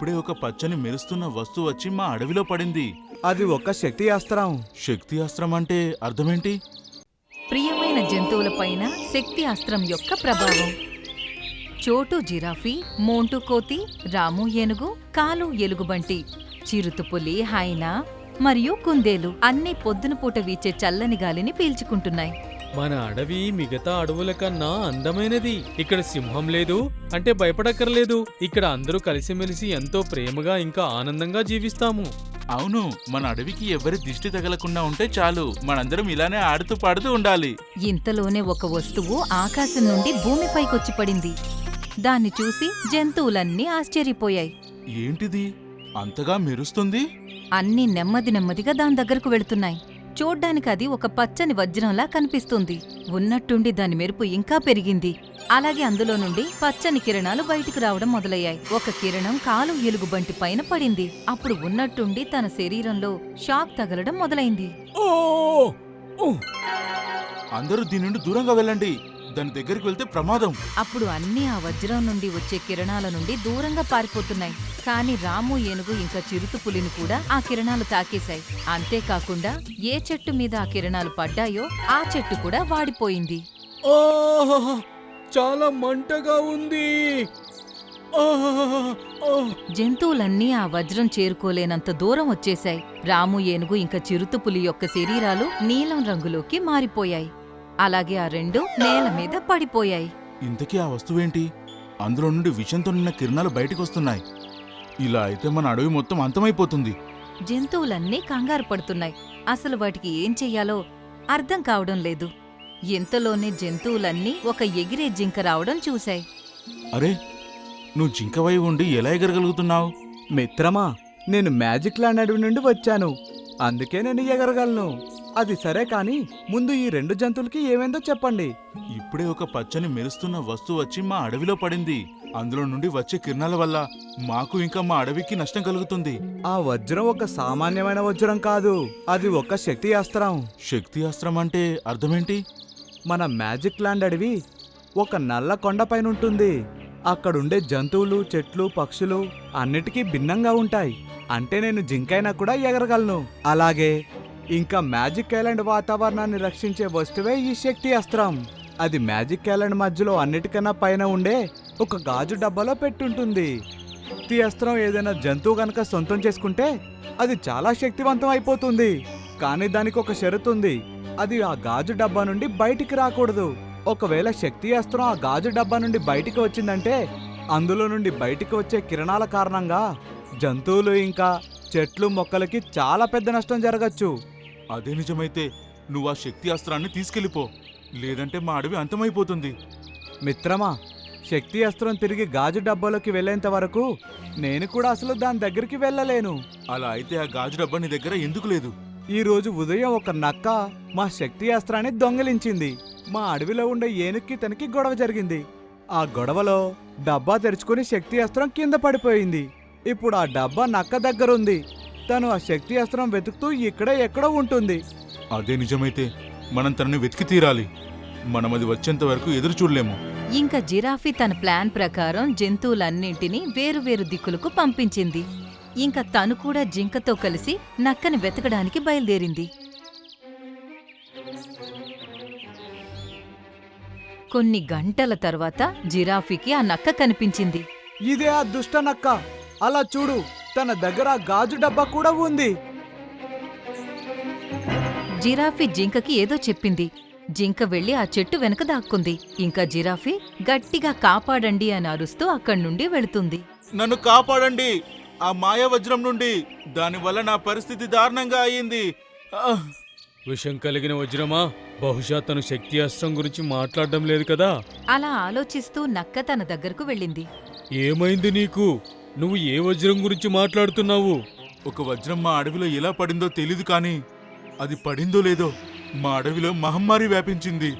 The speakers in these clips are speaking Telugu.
ఇప్పుడే ఒక పచ్చని మెరుస్తున్న వస్తువు వచ్చి మా అడవిలో పడింది. అది ఒక శక్తి అస్త్రం. శక్తి అస్త్రం అంటే అర్థమేంటి? ప్రియమైన జంతువులపైన శక్తి అస్త్రం యొక్క ప్రభావం. చోటు జిరాఫీ మోంటు కోతి రాము ఏనుగు కాలు ఎలుగుబంటి చిరుతుపులి హైనా మరియు కుందేలు అన్ని పొద్దున పూట వీచే చల్లని గాలిని పీల్చుకుంటున్నాయి. మన అడవి మిగతా అడవుల కన్నా అందమైనది. ఇక్కడ సింహం లేదు అంటే భయపడక్కర్లేదు. ఇక్కడ అందరూ కలిసిమెలిసి ఎంతో ప్రేమగా ఇంకా ఆనందంగా జీవిస్తాము. అవును మన అడవికి ఎవరి దిష్టి తగలకుండా ఉంటే చాలు. మనందరం ఇలానే ఆడుతూ పాడుతూ ఉండాలి. ఇంతలోనే ఒక వస్తువు ఆకాశం నుండి భూమిపైకొచ్చి పడింది. దాన్ని చూసి జంతువులన్నీ ఆశ్చర్యపోయాయి. ఏంటిది? అంతగా మెరుస్తుంది? అన్నీ నెమ్మది నెమ్మదిగా దాని దగ్గరకు వెళుతున్నాయి. చూడ్డానికి అది ఒక పచ్చని వజ్రంలా కనిపిస్తుంది. ఉన్నట్టుండి దాని మెరుపు ఇంకా పెరిగింది. అలాగే అందులో నుండి పచ్చని కిరణాలు బయటికి రావడం మొదలయ్యాయి. ఒక కిరణం కాలు ఎలుగుబంటి పైన పడింది. అప్పుడు ఉన్నట్టుండి తన శరీరంలో షాక్ తగలడం మొదలైంది. అందరూ దీని నుండి దూరంగా వెళ్ళండి. దాని దగ్గరికి వెళ్తే ప్రమాదం అప్పుడు అన్నీ ఆ వజ్రం నుండి వచ్చే కిరణాల నుండి దూరంగా పారిపోతున్నాయి కాని రాము ఏనుగు ఇంకా చిరుతుపులిని కూడా ఆ కిరణాలు తాకేశాయి అంతేకాకుండా ఏ చెట్టు మీద ఆ కిరణాలు పడ్డాయో ఆ చెట్టు కూడా వాడిపోయింది! చాలా మంటగా ఉంది! ఆహ్! జంతువులన్నీ ఆ వజ్రం చేరుకోలేనంత దూరం వచ్చేశాయి రాము ఏనుగు ఇంకా చిరుతుపులి యొక్క శరీరాలు నీలం రంగులోకి మారిపోయాయి అలాగే ఆ రెండు నేల మీద పడిపోయాయి. ఇంతకీ ఆ వస్తువేంటి? అందులో నుండి విషంతో నిన్న కిరణాలు బయటకు వస్తున్నాయి ఇలా అయితే మన అడవి మొత్తం అంతమైపోతుంది. జంతువులన్నీ కంగారు పడుతున్నాయి. అసలు వాటికి ఏం చెయ్యాలో అర్థం కావడం లేదు. ఇంతలోనే జంతువులన్నీ ఒక ఎగిరే జింక రావడం చూశాయి. అరే నువ్వు జింకవై ఉండి ఎలా ఎగరగలుగుతున్నావు? మిత్రమా నేను మ్యాజిక్ ల్యాండ్ అడవి నుండి వచ్చాను. అందుకే నేను ఎగరగలను. అది సరే కాని ముందు ఈ రెండు జంతువులకి ఏమైందో చెప్పండి. ఇప్పుడే ఒక పచ్చని మెరుస్తున్న వస్తువు వచ్చి మా అడవిలో పడింది. అందులో నుండి వచ్చే కిరణాల వల్ల మాకు ఇంకా మా అడవికి నష్టం కలుగుతుంది. ఆ వజ్రం ఒక సామాన్యమైన వజ్రం కాదు. అది ఒక శక్తి అస్త్రం. శక్తి అస్త్రం అంటే అర్థమేంటి? మన మ్యాజిక్ ల్యాండ్ అడవి ఒక నల్ల కొండపైన ఉంటుంది అక్కడుండే జంతువులు చెట్లు పక్షులు అన్నిటికీ భిన్నంగా ఉంటాయి. అంటే నేను జింకైనా కూడా ఎగరగలను. అలాగే ఇంకా మ్యాజిక్ ఐలాండ్ వాతావరణాన్ని రక్షించే వస్తువే ఈ శక్తి అస్త్రం. అది మ్యాజిక్ ఐలాండ్ మధ్యలో అన్నిటికన్నా పైన ఉండే ఒక గాజు డబ్బాలో పెట్టుంటుంది. శక్తి అస్త్రం ఏదైనా జంతువు గనక సొంతం చేసుకుంటే అది చాలా శక్తివంతం అయిపోతుంది. కానీ దానికి ఒక షరతు ఉంది. అది ఆ గాజు డబ్బా నుండి బయటికి రాకూడదు. ఒకవేళ శక్తి అస్త్రం ఆ గాజు డబ్బా నుండి బయటికి వచ్చిందంటే అందులో నుండి బయటికి వచ్చే కిరణాల కారణంగా జంతువులు ఇంకా చెట్లు మొక్కలకి చాలా పెద్ద నష్టం జరగచ్చు. అదే నిజమైతే నువ్వు ఆ శక్తి అస్త్రాన్ని తీసుకెళ్ళిపో. లేదంటే మా అడవి అంతమైపోతుంది. మిత్రమా శక్తి అస్త్రం తిరిగి గాజు డబ్బాలోకి వెళ్ళేంత వరకు నేను కూడా అసలు దాని దగ్గరికి వెళ్ళలేను. అలా అయితే ఆ గాజు డబ్బా నీ దగ్గర ఎందుకు లేదు? ఈ రోజు ఉదయం ఒక నక్క మా శక్తి అస్త్రాన్ని దొంగిలించింది. మా అడవిలో ఉండే ఏనుక్కి తనకి గొడవ జరిగింది. ఆ గొడవలో డబ్బా తెరుచుకుని శక్తి అస్త్రం కింద పడిపోయింది. ఇప్పుడు ఆ డబ్బా నక్క దగ్గరుంది. తను ఆ శక్తి అస్త్రం వెతుకుతూ ఇక్కడే ఎక్కడో ఉంటుంది. అదే నిజమైతే మనం తనని వెతికి తీరాలి. మనం అది వచ్చేంత వరకు ఎదురు చూడలేము. ఇంకా జిరాఫీ తన ప్లాన్ ప్రకారం జంతువులన్నింటినీ వేరువేరు దిక్కులకు పంపించింది. ఇంకా తను కూడా జింకతో కలిసి నక్కని వెతకడానికి బయలుదేరింది. కొన్ని గంటల తర్వాత జిరాఫీకి ఆ నక్క కనిపించింది. ఇదే ఆ దుష్ట నక్క. అలా చూడు. తన దగ్గర గాజు డబ్బా కూడా ఉంది. జిరాఫీ జింకకి ఏదో చెప్పింది. జింక వెళ్ళి ఆ చెట్టు వెనక దాక్కుంది. ఇంకా జిరాఫీ గట్టిగా కాపాడండి అని అరుస్తూ అక్కడి నుండి వెళుతుంది. నన్ను కాపాడండి. ఆ మాయ వజ్రం నుండి. దానివల్ల నా పరిస్థితి దారుణంగా అయ్యింది. ఆహ్! విషం కలిగిన వజ్రమా? బహుశా తను శక్తి అస్త్రం గురించి మాట్లాడడం లేదు కదా? అలా ఆలోచిస్తూ నక్క తన దగ్గరకు వెళ్ళింది. ఏమైంది నీకు? నువ్వు ఏ వజ్రం గురించి మాట్లాడుతున్నావు? ఒక వజ్రం మా అడవిలో ఎలా పడిందో తెలీదు కానీ అది పడిందో లేదో మా అడవిలో మహమ్మారి వ్యాపించింది.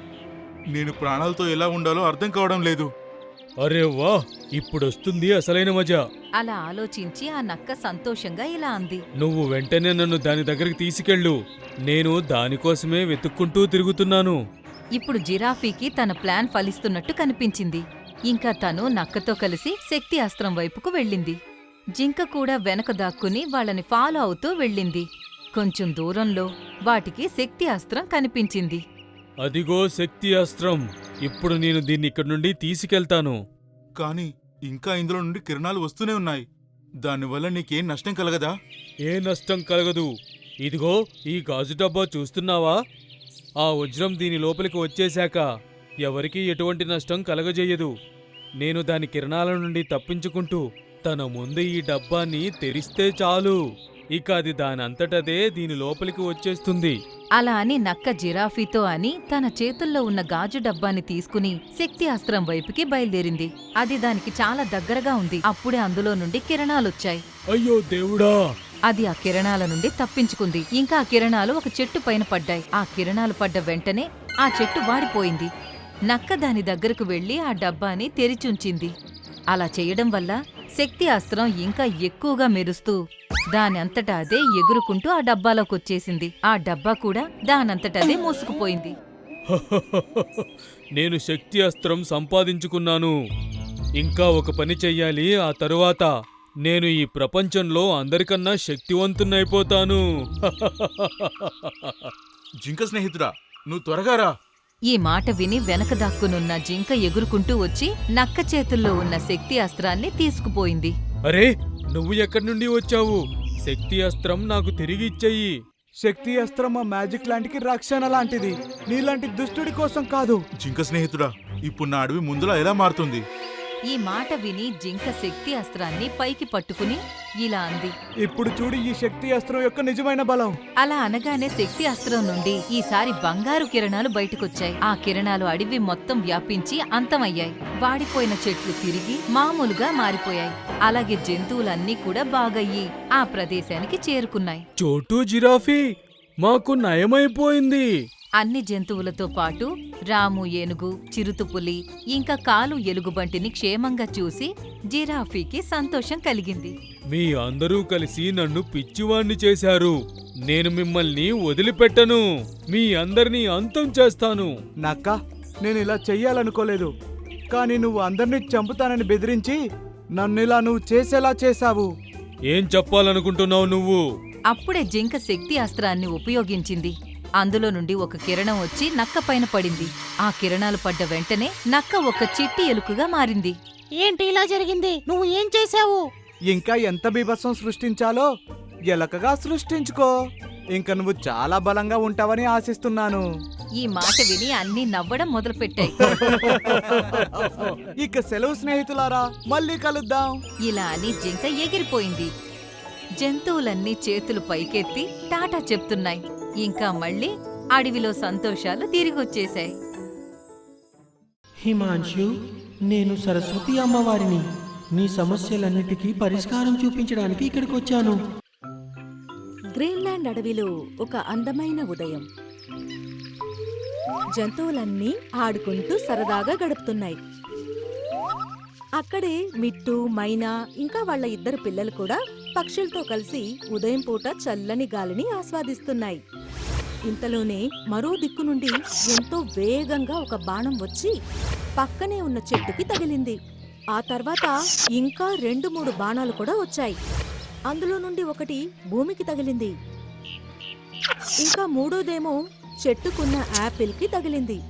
నేను ప్రాణాలతో ఎలా ఉండాలో అర్థం కావడం లేదు. అరే వా ఇప్పుడొస్తుంది అసలైన మజా. అలా ఆలోచించి ఆ నక్క సంతోషంగా ఇలా అంది. నువ్వు వెంటనే నన్ను దాని దగ్గరికి తీసుకెళ్ళు. నేను దానికోసమే వెతుక్కుంటూ తిరుగుతున్నాను. ఇప్పుడు జిరాఫీకి తన ప్లాన్ ఫలిస్తున్నట్టు కనిపించింది. ఇంకా తను నక్కతో కలిసి శక్తి అస్త్రం వైపుకు వెళ్ళింది. జింక కూడా వెనక దాక్కుని వాళ్ళని ఫాలో అవుతూ వెళ్ళింది. కొంచెం దూరంలో వాటికి శక్తి అస్త్రం కనిపించింది. అదిగో శక్తి అస్త్రం. ఇప్పుడు నేను దీన్ని ఇక్కడి నుండి తీసుకెళ్తాను. కానీ ఇంకా ఇందులో నుండి కిరణాలు వస్తూనే ఉన్నాయి. దానివల్ల నీకేం నష్టం కలగదా? ఏ నష్టం కలగదు. ఇదిగో ఈ గాజు డబ్బా చూస్తున్నావా? ఆ వజ్రం దీని లోపలికి వచ్చేశాక ఎవరికీ ఎటువంటి నష్టం కలగజేయదు. నేను దాని కిరణాల నుండి తప్పించుకుంటూ తన ముందు ఈ డబ్బాని తెరిస్తే చాలు. ఇక అది దానంతటదే దీని లోపలికి వచ్చేస్తుంది. అలా అని నక్క జిరాఫీతో అని తన చేతుల్లో ఉన్న గాజు డబ్బాని తీసుకుని శక్తి అస్త్రం వైపుకి బయలుదేరింది. అది దానికి చాలా దగ్గరగా ఉంది. అప్పుడే అందులో నుండి కిరణాలొచ్చాయి. అయ్యో దేవుడా! అది ఆ కిరణాల నుండి తప్పించుకుంది. ఇంకా ఆ కిరణాలు ఒక చెట్టు పైన పడ్డాయి. ఆ కిరణాలు పడ్డ వెంటనే ఆ చెట్టు వాడిపోయింది. నక్క దాని దగ్గరకు వెళ్ళి ఆ డబ్బాని తెరిచుంచింది. అలా చేయడం వల్ల శక్తి అస్త్రం ఇంకా ఎక్కువగా మెరుస్తూ దాని అంతటా అదే ఎగురుకుంటూ ఆ డబ్బాలోకి వచ్చేసింది ఆ డబ్బా కూడా దానంతటదే మూసుకుపోయింది. నేను శక్తి అస్త్రం సంపాదించుకున్నాను. ఇంకా ఒక పని చెయ్యాలి ఆ తరువాత నేను ఈ ప్రపంచంలో అందరికన్నా శక్తివంతున్నైపోతాను. జింక స్నేహితుడా నువ్వు త్వరగా రా. ఈ మాట విని వెనక దాక్కునున్న జింక ఎగురుకుంటూ వచ్చి నక్క చేతుల్లో ఉన్న శక్తి అస్త్రాన్ని తీసుకుపోయింది. అరే నువ్వు ఎక్కడి నుండి వచ్చావు? శక్తి అస్త్రం నాకు తిరిగి ఇచ్చేయి. శక్తి అస్త్రం ఆ మ్యాజిక్ లాంటికి రక్షణ లాంటిది. నీలాంటి దుష్టుడి కోసం కాదు. జింక స్నేహితుడా ఇప్పుడు నా అడవి ముందులా ఎలా మారుతుంది? ఈ మాట విని జింక శక్తి అస్త్రాన్ని పైకి పట్టుకుని ఇలా అంది. ఇప్పుడు చూడు ఈ శక్తి అస్త్రం యొక్క నిజమైన బలం. అలా అనగానే శక్తి అస్త్రం నుండి ఈసారి బంగారు కిరణాలు బయటకొచ్చాయి. ఆ కిరణాలు అడవి మొత్తం వ్యాపించి అంతమయ్యాయి. వాడిపోయిన చెట్లు తిరిగి మామూలుగా మారిపోయాయి. అలాగే జంతువులన్నీ కూడా బాగయ్యి ఆ ప్రదేశానికి చేరుకున్నాయి. చోటు జిరాఫీ మాకు నయమైపోయింది. అన్ని జంతువులతో పాటు రాము ఏనుగు చిరుతుపులి ఇంకా కాలు ఎలుగుబంటిని క్షేమంగా చూసి జిరాఫీకి సంతోషం కలిగింది. మీ అందరూ కలిసి నన్ను పిచ్చివాణ్ణి చేశారు. నేను మిమ్మల్ని వదిలిపెట్టను. మీ అందరినీ అంతం చేస్తాను. నక్క నేను ఇలా చెయ్యాలనుకోలేదు. కానీ నువ్వు అందరినీ చంపుతానని బెదిరించి నన్ను ఇలా నువ్వు చేసేలా చేశావు. ఏం చెప్పాలనుకుంటున్నావు నువ్వు? అప్పుడే జింక శక్తి అస్త్రాన్ని ఉపయోగించింది. అందులో నుండి ఒక కిరణం వచ్చి నక్క పైన పడింది. ఆ కిరణాలు పడ్డ వెంటనే నక్క ఒక చిట్టి ఎలుకగా మారింది. ఏంటి ఇలా జరిగింది? నువ్వు ఏం చేశావు? ఇంకా ఎంత బీభత్సం సృష్టించాలో ఎలకగా సృష్టించుకో. ఇంకా నువ్వు చాలా బలంగా ఉంటావని ఆశిస్తున్నాను. ఈ మాట విని అన్నీ నవ్వడం మొదలుపెట్టాయి. ఇక సెలవు స్నేహితులారా మళ్ళీ కలుద్దాం. ఇలా అని జింక ఎగిరిపోయింది. జంతువులన్నీ చేతులు పైకెత్తి టాటా చెప్తున్నాయి. ఇంకా మళ్ళీ అడవిలో సంతోషాలు తిరిగొచ్చేశాయి. హిమాంశు నేను సరస్వతి అమ్మవారిని. నీ సమస్యలన్నిటికీ పరిష్కారం చూపించడానికి ఇక్కడికి వచ్చాను గ్రీన్లాండ్ అడవిలో ఒక అందమైన ఉదయం. జంతువులన్నీ ఆడుకుంటూ సరదాగా గడుపుతున్నాయి. అక్కడే మిట్టు మైనా ఇంకా వాళ్ళ ఇద్దరు పిల్లలు కూడా పక్షులతో కలిసి ఉదయం పూట చల్లని గాలిని ఆస్వాదిస్తున్నాయి. ఇంతలోనే మరో దిక్కు నుండి ఎంతో వేగంగా ఒక బాణం వచ్చి పక్కనే ఉన్న చెట్టుకి తగిలింది. ఆ తర్వాత ఇంకా రెండు మూడు బాణాలు కూడా వచ్చాయి. అందులో నుండి ఒకటి భూమికి తగిలింది. ఇంకా మూడోదేమో చెట్టుకున్న యాపిల్కి తగిలింది.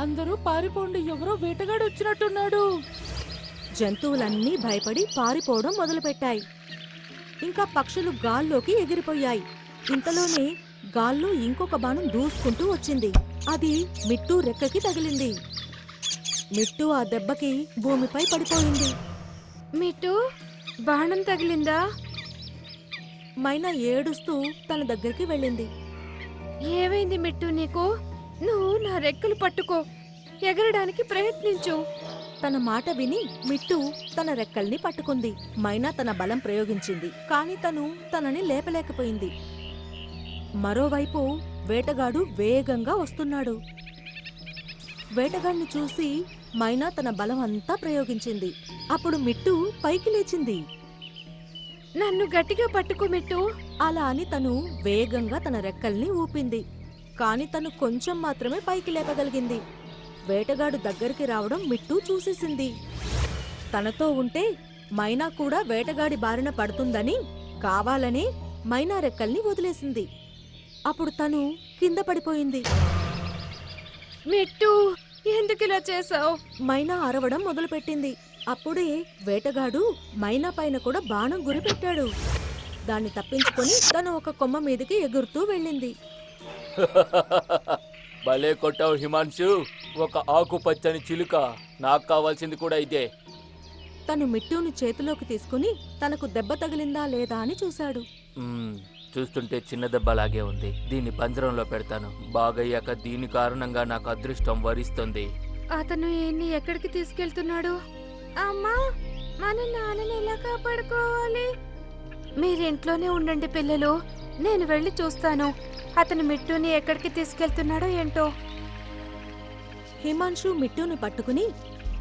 అందరూ పారిపోండి ఎవరో వేటగాడు వచ్చినట్టున్నాడు. జంతువులన్నీ భయపడి పారిపోవడం మొదలుపెట్టాయి. ఇంకా పక్షులు గాల్లోకి ఎగిరిపోయాయి. ఇంతలోనే గాల్లో ఇంకొక బాణం దూసుకుంటూ వచ్చింది. అది మిట్టు రెక్కకి తగిలింది. మిట్టు ఆ దెబ్బకి భూమిపై పడిపోయింది. మీటు బాణం తగిలిందా? మైనా ఏడుస్తూ తన దగ్గరికి వెళ్ళింది. ఏమైంది మిట్టు నీకు? నువ్వు నా రెక్కలు పట్టుకో. ఎగరడానికి ప్రయత్నించు. తన మాట విని మిట్టు తన రెక్కల్ని పట్టుకుంది. మైనా తన బలం ప్రయోగించింది. కాని తను తనని లేపలేకపోయింది. మరోవైపు వేటగాడు వేగంగా వస్తున్నాడు. వేటగాడిని చూసి మైనా తన బలం అంతా ప్రయోగించింది. అప్పుడు మిట్టు పైకి లేచింది. నన్ను గట్టిగా పట్టుకో మిట్టు. అలా అని తను వేగంగా తన రెక్కల్ని ఊపింది. కాని తను కొంచెం మాత్రమే పైకి లేపగలిగింది. వేటగాడు దగ్గరికి రావడం మిట్టు చూసేసింది. తనతో ఉంటే మైనా కూడా వేటగాడి బారిన పడుతుందని కావాలని మైనా రెక్కల్ని వదిలేసింది. అప్పుడు తను కింద పడిపోయింది. మిట్టు ఎందుకు ఇలా చేసావు మైనా అరవడం మొదలుపెట్టింది. అప్పుడే వేటగాడు మైనా పైన కూడా బాణం గురిపెట్టాడు. దాన్ని తప్పించుకొని తను ఒక కొమ్మ మీదకి ఎగురుతూ వెళ్ళింది. భలే కొట్టావు హిమాంశు ఒక ఆకుపచ్చని చిలుక నాకు కావాల్సింది కూడా ఇదే. తను మిట్టుని చేతిలోకి తీసుకుని తనకు దెబ్బ తగిలిందా లేదా అని చూశాడు. మ్మ్, చూస్తుంటే చిన్న దెబ్బలాగే ఉంది. దీన్ని పంజరంలో పెడతాను. బాగయ్యాక దీని కారణంగా నాకు అదృష్టం వరిస్తుంది. అతను ఈయన్ని ఎక్కడికి తీసుకెళ్తున్నాడు? అమ్మా మన నాన్నని ఎలా కాపాడుకోవాలి? మీరింట్లోనే ఉండండి పిల్లలు. నేను వెళ్ళి చూస్తాను. అతను మిట్టుని ఎక్కడికి తీసుకెళ్తున్నాడో ఏంటో. హిమాంశు మిట్టును పట్టుకుని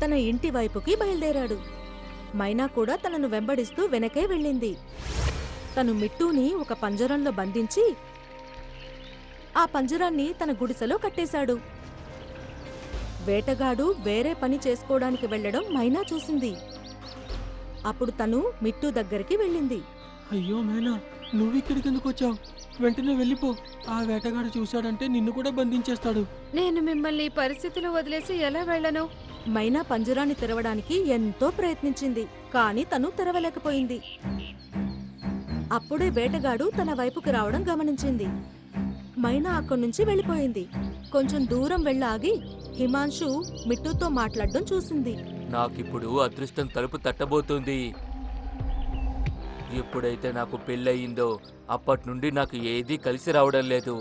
తన ఇంటి వైపుకి బయలుదేరాడు. మైనా కూడా తనను వెంబడిస్తూ వెనకే వెళ్ళింది. తను మిట్టుని ఒక పంజరంలో బంధించి ఆ పంజరాన్ని తన గుడిసెలో కట్టేశాడు. వేటగాడు వేరే పని చేసుకోవడానికి వెళ్ళడం మైనా చూసింది. అప్పుడు తను మిట్టు దగ్గరికి వెళ్ళింది. అయ్యో మేనా నువ్వు ఇక్కడికి ఎందుకు వచ్చావు? వెంటనే వెళ్ళిపో. ఆ వేటగాడు చూశాడంటే నిన్ను కూడా బంధించేస్తాడు. నేను మిమ్మల్ని ఈ పరిస్థితిలో వదిలేసి ఎలా వెళ్ళను? మైనా పంజరాన్ని తెరవడానికి ఎంతో ప్రయత్నించింది కానీ తను తెరవలేకపోయింది. అప్పుడే వేటగాడు తన వైపుకి రావడం గమనించింది. మైనా అక్కడి నుంచి వెళ్ళిపోయింది. కొంచెం దూరం వెళ్ళాగి హిమాంశు మిట్టుతో మాట్లాడడం చూసింది. నాకిప్పుడు అదృష్టం తలుపు తట్టబోతుంది. ఎప్పుడైతే నాకు పెళ్ళయిందో అప్పటి నుండి నాకు ఏదీ కలిసి రావడం లేదు.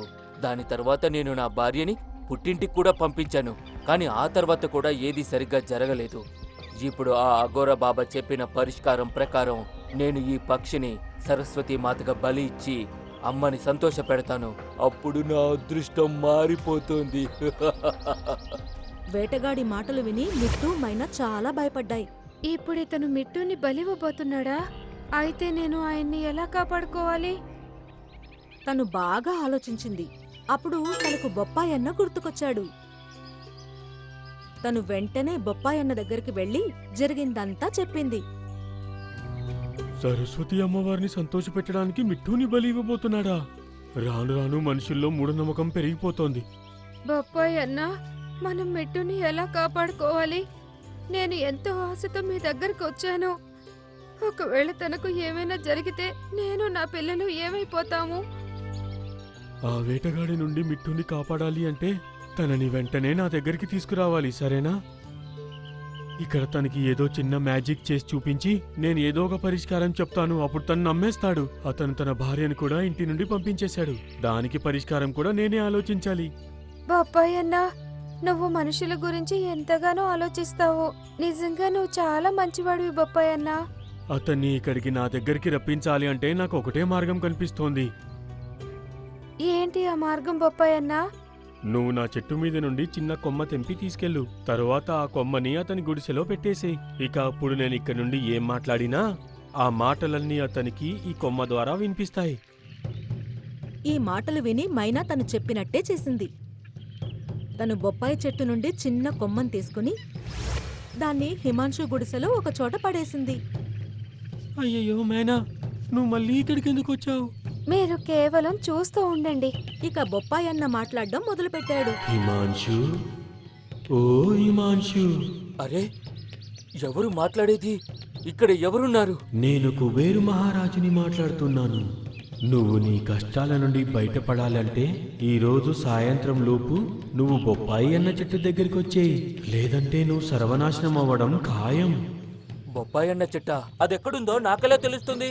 దాని తర్వాత నేను నా భార్యని పుట్టింటికి కూడా పంపించాను. కానీ ఆ తర్వాత కూడా ఏదీ సరిగ్గా జరగలేదు. ఇప్పుడు ఆ అఘోర బాబా చెప్పిన పరిష్కారం ప్రకారం నేను ఈ పక్షిని సరస్వతి మాతగా బలి ఇచ్చి అమ్మని సంతోష పెడతాను. అప్పుడు నా అదృష్టం మారిపోతుంది. వేటగాడి మాటలు విని మిట్టు మైనా చాలా భయపడ్డాయి. ఇప్పుడు ఇతను మిట్టుని బలివ్వబోతున్నాడా అయితే నేను ఆయన్ని ఎలా కాపాడుకోవాలి? తను బాగా ఆలోచించింది. అప్పుడు తనకు బొప్పాయన్న గుర్తుకొచ్చాడు. తను వెంటనే బొప్పాయన్న దగ్గరికి వెళ్ళి జరిగిందంతా చెప్పింది. సరస్వతి అమ్మవారిని సంతోషపెట్టడానికి మిట్టుని బలి ఇవ్వబోతున్నాడా? రాను రాను మనుషుల్లో మూఢనమ్మకం పెరిగిపోతోంది. బొప్పాయి అన్నా మనం మిట్టుని ఎలా కాపాడుకోవాలి? నేను ఎంతో ఆశతో మీ దగ్గరకు వచ్చాను ఒకవేళ తనకు ఏమైనా జరిగితే నేను నా పిల్లలు ఏమైపోతాము? ఆ వేటగాడి నుండి మిట్టుని కాపాడాలి అంటే తనని వెంటనే నా దగ్గరికి తీసుకురావాలి సరేనా? ఇక్కడ తనకి ఏదో చిన్న మ్యాజిక్ చేసి చూపించి నేను ఏదో ఒక పరిష్కారం చెప్తాను అప్పుడు తను నమ్మేస్తాడు. అతను తన భార్యను కూడా ఇంటి నుండి పంపించేశాడు. దానికి పరిష్కారం కూడా నేనే ఆలోచించాలి. బొప్పాయి అన్నా నువ్వు మనుషుల గురించి ఎంతగానో ఆలోచిస్తావు. నిజంగా నువ్వు చాలా మంచివాడివి బొప్పాయి అన్నా. అతన్ని ఇక్కడికి నా దగ్గరికి రప్పించాలి అంటే నాకు ఒకటే మార్గం కనిపిస్తోంది. ఏంటి ఆ మార్గం బొప్పాయి అన్నా? నువ్వు నా చెట్టు మీద నుండి చిన్న కొమ్మ తెంపి తీసుకెళ్ళు. తరువాత ఆ కొమ్మని అతని గుడిసెలో పెట్టేసేయ్ ఇక అప్పుడు నేను ఇక్కడ నుండి ఏం మాట్లాడినా ఆ మాటలన్నీ అతనికి ఈ కొమ్మ ద్వారా వినిపిస్తాయి. ఈ మాటలు విని మైనా తను చెప్పినట్టే చేసింది. తను బొప్పాయి చెట్టు నుండి చిన్న కొమ్మను తీసుకుని దాన్ని హిమాంశు గుడిసెలో ఒక చోట పడేసింది. అయ్యయ్యో మేనా నువ్వు మళ్ళీ ఇక్కడికి ఎందుకు వచ్చావు? మీరు కేవలం చూస్తూ ఉండండి. ఇక బొప్పాయి అన్న మాట్లాడడం మొదలుపెట్టాడు. హిమాంశు ఓ హిమాంశు అరే ఎవరు మాట్లాడేది? ఇక్కడ ఎవరున్నారు? నేను కుబేరు మహారాజుని మాట్లాడుతున్నాను. నువ్వు నీ కష్టాల నుండి బయటపడాలంటే ఈ రోజు సాయంత్రం లోపు నువ్వు బొప్పాయి అన్న చెట్టు దగ్గరికి వచ్చేయి. లేదంటే నువ్వు సర్వనాశనం అవ్వడం ఖాయం. బొప్పాయన్న చెట్ట. అదెక్కడుందో నాకెలా తెలుస్తుంది?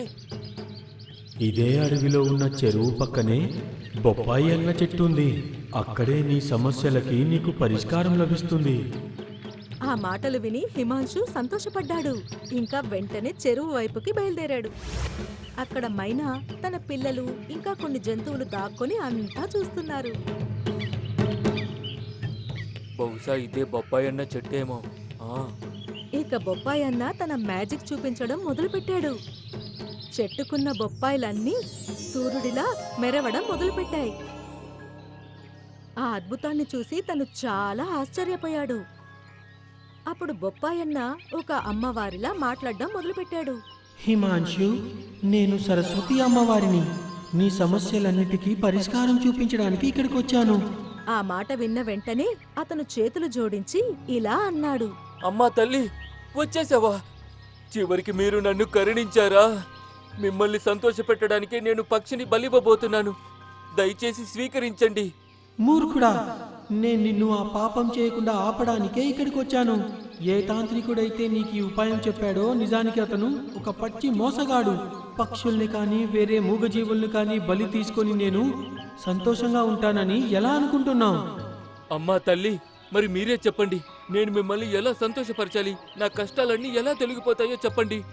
ఇదే అడవిలో ఉన్న చెరువు పక్కనే బొప్పాయి అన్న చెట్టు ఉంది. అక్కడే నీ సమస్యలకి నీకు పరిష్కారం లభిస్తుంది. ఆ మాటలు విని హిమాంశు సంతోషపడ్డాడు. ఇంకా వెంటనే చెరువు వైపుకి బయలుదేరాడు. అక్కడ మైనా తన పిల్లలు ఇంకా కొన్ని జంతువులు దాక్కొని అంతా చూస్తున్నారు. బహుశా ఇదే బొప్పాయన్న చెట్టేమో. ఆ ఇక బొప్పాయి అన్న తన మ్యాజిక్ చూపించడం మొదలుపెట్టాడు. చెట్టుకున్న బొప్పాయిలన్నీ సూర్యుడిలా మెరవడం మొదలుపెట్టాయి. ఆ అద్భుతాన్ని చూసి తను చాలా ఆశ్చర్యపోయాడు. అప్పుడు బొప్పాయన్న ఒక అమ్మవారిలా మాట్లాడడం మొదలుపెట్టాడు. హిమాంశు నేను సరస్వతి అమ్మవారిని. నీ సమస్యలన్నిటికీ పరిష్కారం చూపించడానికి ఇక్కడికి వచ్చాను ఆ మాట విన్న వెంటనే అతను చేతులు జోడించి ఇలా అన్నాడు. అమ్మా తల్లి వచ్చేసావా? చివరికి మీరు నన్ను కరుణించారా? మిమ్మల్ని సంతోషపెట్టడానికి నేను పక్షిని బలివ్వబోతున్నాను. దయచేసి స్వీకరించండి. మూర్ఖుడా నేను నిన్ను ఆ పాపం చేయకుండా ఆపడానికే ఇక్కడికి వచ్చాను ఏ తాంత్రికుడైతే నీకు ఈ ఉపాయం చెప్పాడో నిజానికి అతను ఒక పచ్చి మోసగాడు. పక్షుల్ని కానీ వేరే మూగజీవుల్ని కానీ బలి తీసుకొని నేను సంతోషంగా ఉంటానని ఎలా అనుకుంటున్నావు? అమ్మా తల్లి మరి మీరే చెప్పండి. నేను మిమ్మల్ని ఎలా సంతోషపరచాలి? నా కష్టాలన్నీ ఎలా తొలగిపోతాయో చెప్పండి.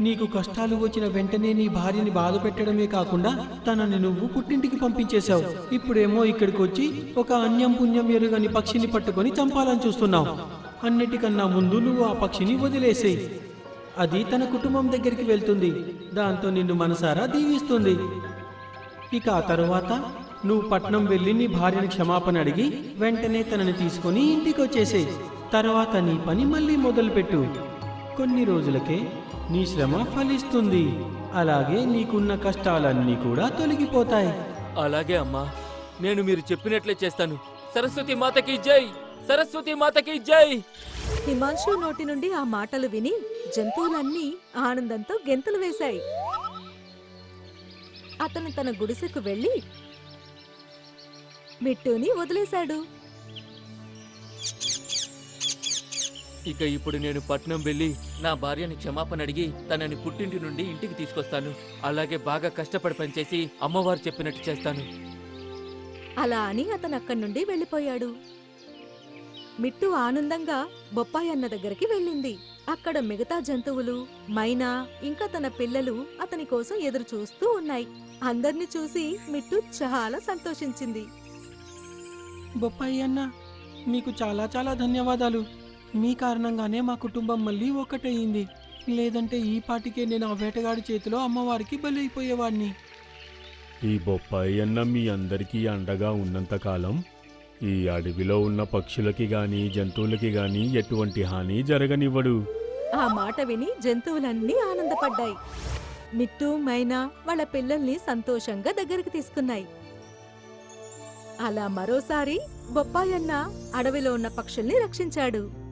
నీకు కష్టాలు వచ్చిన వెంటనే నీ భార్యని బాధ పెట్టడమే కాకుండా తనని నువ్వు పుట్టింటికి పంపించేశావు. ఇప్పుడేమో ఇక్కడికి వచ్చి ఒక అన్యం పుణ్యం ఎరుగని పక్షిని పట్టుకొని చంపాలని చూస్తున్నావు. అన్నిటికన్నా ముందు నువ్వు ఆ పక్షిని వదిలేసేయి అది తన కుటుంబం దగ్గరికి వెళ్తుంది. దాంతో నిన్ను మనసారా దీవిస్తుంది. ఇక ఆ తరువాత నువ్వు పట్నం వెళ్ళి నీ భార్యని క్షమాపణ అడిగి వెంటనే తనని తీసుకొని ఇంటికి వచ్చేసేయి తర్వాత నీ పని మళ్ళీ మొదలుపెట్టు. కొన్ని రోజులకే నీ శ్రమ ఫలిస్తుంది. అలాగే నీకున్న కష్టాలన్నీ కూడా తొలగిపోతాయి. అలాగే అమ్మా. నేను మీరు చెప్పినట్లే చేస్తాను. సరస్వతి మాతకి జై! సరస్వతి మాతకి జై! హిమాంశు నోటి నుండి ఆ మాటలు విని జంతువులన్నీ ఆనందంతో గెంతులు వేశాయి. అతను తన గుడిసెకు వెళ్ళి మిట్టుని వదిలేశాడు. ఇక ఇప్పుడు నేను పట్నం వెళ్ళి నా భార్యని క్షమాపణ అడిగి తనని పుట్టింటి నుండి ఇంటికి తీసుకొస్తాను. అలాగే బాగా కష్టపడి పనిచేసి అమ్మవారు చెప్పినట్టు చేస్తాను. అలా అని అతను అక్కడి నుండి వెళ్ళిపోయాడు. మిట్టు ఆనందంగా బొప్పాయి అన్న దగ్గరికి వెళ్ళింది. అక్కడ మిగతా జంతువులు మైనా ఇంకా తన పిల్లలు అతని కోసం ఎదురు చూస్తూ ఉన్నాయి. అందర్నీ చూసి మిట్టు చాలా సంతోషించింది. బొప్పాయి అన్న మీకు చాలా చాలా ధన్యవాదాలు. మీ కారణంగానే మా కుటుంబం మళ్ళీ ఒక్కటయింది లేదంటే ఈ పాటికే నేను ఆ వేటగాడి చేతిలో అమ్మవారికి బలైపోయేవాడిని. ఈ బొప్పాయి అన్న మీ అందరికీ అండగా ఉన్నంతకాలం ఈ అడవిలో ఉన్న పక్షులకి గాని జంతువులకి గాని ఎటువంటి హాని జరగనివ్వడు. ఆ మాట విని జంతువులన్నీ ఆనందపడ్డాయి. మిట్టు మైనా వాళ్ళ పిల్లల్ని సంతోషంగా దగ్గరికి తీసుకున్నాయి. అలా మరోసారి బొప్పాయన్న అడవిలో ఉన్న పక్షుల్ని రక్షించాడు.